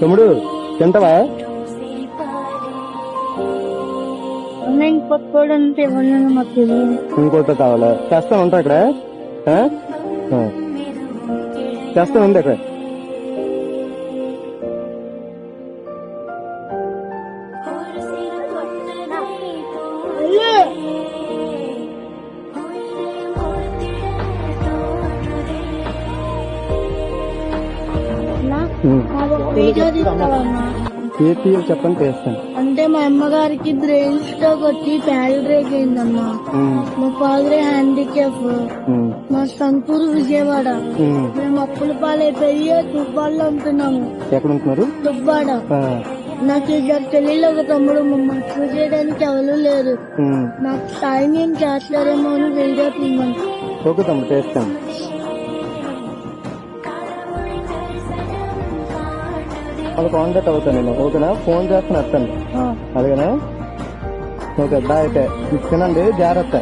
తమ్ముడు తింటావా? ఇంకోటి కావాలా? చేస్తాను ఉంటా ఇక్కడ. చేస్తాను ఉంది ఇక్కడ. వీడియో తీస్తావన్నా ఏ తీయాలి చెప్పండి చేస్తాను అంటే మా అమ్మగారికి బ్రెయిన్ స్ట్రోక్ వచ్చి ప్యారలైజ్ అయిందమ్మా. మా ఫాదర్ హ్యాండిక్యాప్. మా సంతూరు విజయవాడ. మేము అప్పుల పాలైపోయి దుబ్బాళ్ళు అమ్ముతున్నాము ఎక్కడ ఉంటున్నారు దుబ్బాడ. నాకు ఇద్దరు పెళ్ళిలో ఒక తమ్ముడు మమ్మల్ని చూసేయడానికి ఎవరు లేరు. నాకు సాయం ఏం చేస్తారేమో అని వీడియో తీయమని ఓకే తమ్ముడు చేస్తాను వాళ్ళు కాంటాక్ట్ అవుతాను నేను ఓకేనా? ఫోన్ చేస్తాను వస్తాను. అలాగేనా? ఓకే బాయ్ అయితే. తినండి జాగ్రత్త.